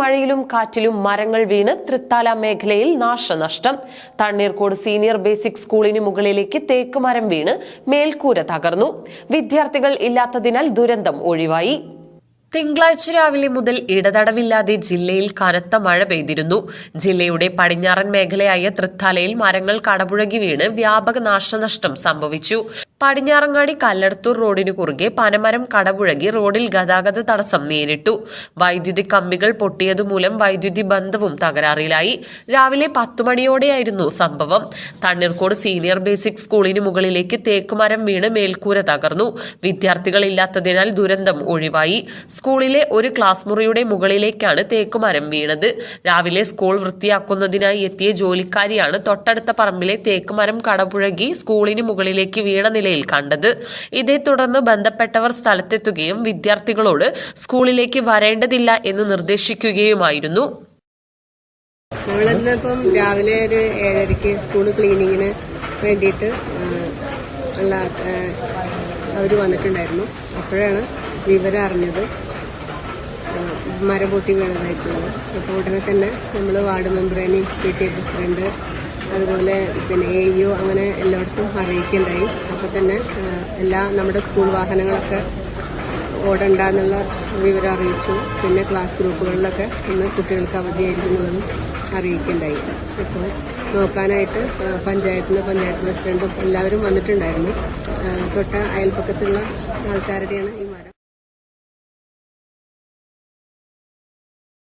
മഴയിലും കാറ്റിലും മരങ്ങൾ വീണ് തൃത്താല മേഖലയിൽ നാശനഷ്ടം. തണ്ണീർക്കോട് സീനിയർ ബേസിക് സ്കൂളിന് മുകളിലേക്ക് തേക്ക് മരം വീണ് മേൽക്കൂര തകർന്നു. വിദ്യാർത്ഥികൾ ഇല്ലാത്തതിനാൽ ദുരന്തം ഒഴിവായി. തിങ്കളാഴ്ച രാവിലെ മുതൽ ഇടതടവില്ലാതെ ജില്ലയിൽ കനത്ത മഴ പെയ്തിരുന്നു. ജില്ലയുടെ പടിഞ്ഞാറൻ മേഖലയായ തൃത്താലയിൽ മരങ്ങൾ കടപുഴകി വീണ് വ്യാപക നാശനഷ്ടം സംഭവിച്ചു. പടിഞ്ഞാറങ്ങാടി കല്ലടത്തൂർ റോഡിനു കുറുകെ പനമരം കടപുഴകി റോഡിൽ ഗതാഗത തടസ്സം നേരിട്ടു. വൈദ്യുതി കമ്പികൾ പൊട്ടിയതുമൂലം വൈദ്യുതി ബന്ധവും തകരാറിലായി. രാവിലെ പത്തു മണിയോടെയായിരുന്നു സംഭവം. തണ്ണീർക്കോട് സീനിയർ ബേസിക് സ്കൂളിന് മുകളിലേക്ക് തേക്കുമരം വീണ് മേൽക്കൂര തകർന്നു. വിദ്യാർത്ഥികളില്ലാത്തതിനാൽ ദുരന്തം ഒഴിവായി. സ്കൂളിലെ ഒരു ക്ലാസ് മുറിയുടെ മുകളിലേക്കാണ് തേക്കുമരം വീണത്. രാവിലെ സ്കൂൾ വൃത്തിയാക്കുന്നതിനായി എത്തിയ ജോലിക്കാരിയാണ് തൊട്ടടുത്ത പറമ്പിലെ തേക്കുമരം കടപുഴകി സ്കൂളിന് മുകളിലേക്ക് വീണ നിലയിൽ കണ്ടത്. ഇതേ തുടർന്ന് ബന്ധപ്പെട്ടവർ സ്ഥലത്തെത്തുകയും വിദ്യാർത്ഥികളോട് സ്കൂളിലേക്ക് വരേണ്ടതില്ല എന്ന് നിർദ്ദേശിക്കുകയുമായിരുന്നു. നമ്മളിന്ന് ഇപ്പം രാവിലെ ഒരു ഏഴരയ്ക്ക് സ്കൂൾ ക്ലീനിങ്ങിന് വേണ്ടിയിട്ട് ഉള്ള അവർ വന്നിട്ടുണ്ടായിരുന്നു. അപ്പോഴാണ് വിവരം അറിഞ്ഞത്. മരം പൊട്ടി വീണതായിട്ടുള്ളത്. അപ്പോൾ ഉടനെ തന്നെ നമ്മൾ വാർഡ് മെമ്പറേനെയും പി ടി എ പ്രസിഡന്റ് അതുപോലെ പിന്നെ എ യു അങ്ങനെ എല്ലായിടത്തും അറിയിക്കുകയുണ്ടായി. അപ്പോൾ തന്നെ എല്ലാ നമ്മുടെ സ്കൂൾ വാഹനങ്ങളൊക്കെ ഓടണ്ടെന്നുള്ള വിവരം അറിയിച്ചു. പിന്നെ ക്ലാസ് ഗ്രൂപ്പുകളിലൊക്കെ ഇന്ന് കുട്ടികൾക്ക് അവധിയായിരിക്കുന്നതെന്നും അറിയിക്കുകയുണ്ടായി. ഇപ്പോൾ നോക്കാനായിട്ട് പഞ്ചായത്തിൽ നിന്ന് പഞ്ചായത്ത് പ്രസിഡന്റും എല്ലാവരും വന്നിട്ടുണ്ടായിരുന്നു. തൊട്ട അയൽപ്പക്കത്തുള്ള ആൾക്കാരുടെയാണ് ഈ മരം.